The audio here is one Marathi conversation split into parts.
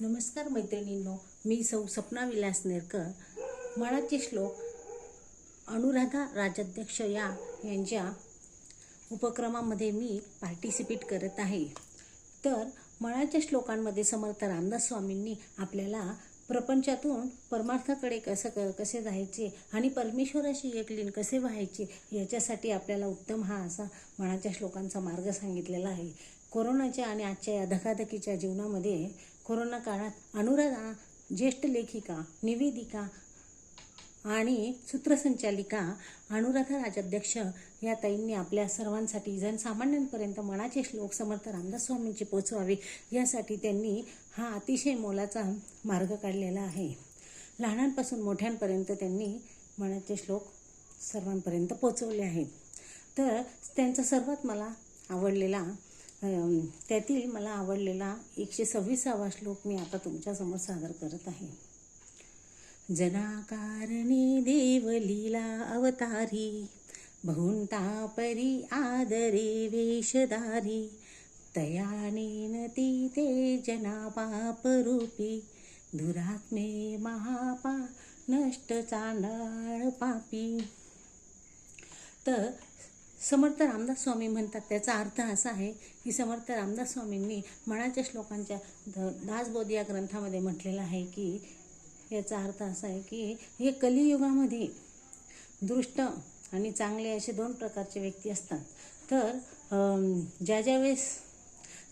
नमस्कार मैत्रिणींनो मी सौ सपना विलास नेरकर. मनाचे श्लोक अनुराधा राजाध्यक्ष या यांच्या उपक्रमामध्ये मी पार्टिसिपेट करत आहे. तर मळाच्या श्लोकांमध्ये समर्थ रामदास स्वामींनी आपल्याला प्रपंचातून परमार्थाकडे कसं क कसे जायचे आणि परमेश्वराशी एकलीन कसे व्हायचे याच्यासाठी आपल्याला उत्तम हा असा मनाच्या श्लोकांचा मार्ग सांगितलेला आहे. कोरोनाच्या आणि आजच्या या धकाधकीच्या जीवनामध्ये कोरोना काळात अनुराधा ज्येष्ठ लेखिका निवेदिका आणि सूत्रसंचालिका अनुराधा राजाध्यक्ष या ताईंनी आपल्या सर्वांसाठी जनसामान्यांपर्यंत मनाचे श्लोक समर्थ रामदास स्वामींचे पोचवावे यासाठी त्यांनी हा अतिशय मोलाचा मार्ग काढलेला आहे. लहानांपासून मोठ्यांपर्यंत त्यांनी मनाचे श्लोक सर्वांपर्यंत पोचवले आहेत. तर त्यांचा सर्वात मला आवडलेला त्यातील मला आवडलेला एकशे सव्वीसावा श्लोक मी आता तुमच्यासमोर सादर करत आहे. जनाकारणी देवलीला अवतारी बहुंता परी आदरे वेशधारी तयानेन ती ते जना पापरूपी दुरात्मे महापा नष्ट चांडाळ पापी. तर समर्थ रामदास स्वामी म्हणतात त्याचा अर्थ असा आहे की समर्थ रामदास स्वामींनी मनाच्या श्लोकांच्या द दासबोध या ग्रंथामध्ये म्हटलेलं आहे की याचा अर्थ असा आहे की हे कलियुगामध्ये दृष्ट आणि चांगले असे दोन प्रकारचे व्यक्ती असतात. तर ज्या ज्या वेळेस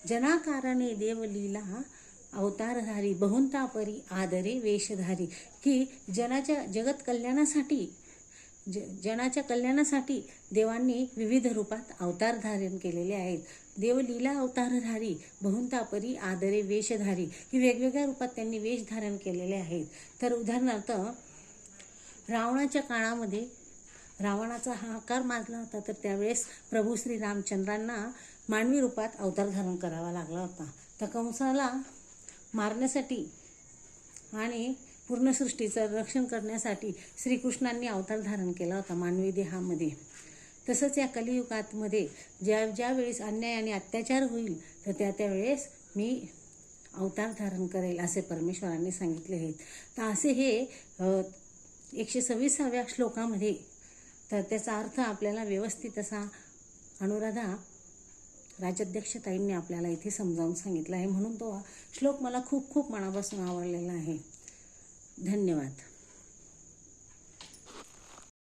जनाकारणे देवलीला अवतारधारी बहुंतापरी आदरे वेशधारी की जनाच्या जगत कल्याणासाठी ज जनाच्या कल्याणासाठी देवांनी विविध रूपात अवतार धारण केलेले आहेत. देवलीला अवतारधारी बहुंतापरी आदरे वेशधारी ही वेगवेगळ्या रूपात त्यांनी वेश धारण केलेले आहेत. तर उदाहरणार्थ रावणाच्या काळामध्ये रावणाचा हा आकार माजला होता तर त्यावेळेस प्रभू श्री रामचंद्रांना मानवी रूपात अवतार धारण करावा लागला होता. तर कंसाला मारण्यासाठी आणि पूर्ण सृष्टीचं रक्षण करण्यासाठी श्रीकृष्णांनी अवतार धारण केला होता मानवी देहामध्ये. तसंच या कलियुगातमध्ये ज्या ज्यावेळेस अन्याय आणि अत्याचार होईल तर त्या त्यावेळेस मी अवतार धारण करेल असे परमेश्वरांनी सांगितले आहेत. तर असे हे एकशे सव्वीसाव्या श्लोकामध्ये तर त्याचा अर्थ आपल्याला व्यवस्थित असा अनुराधा राजाध्यक्षताईंनी आपल्याला इथे समजावून सांगितलं आहे. म्हणून तो श्लोक मला खूप खूप मनापासून आवडलेला आहे. धन्यवाद.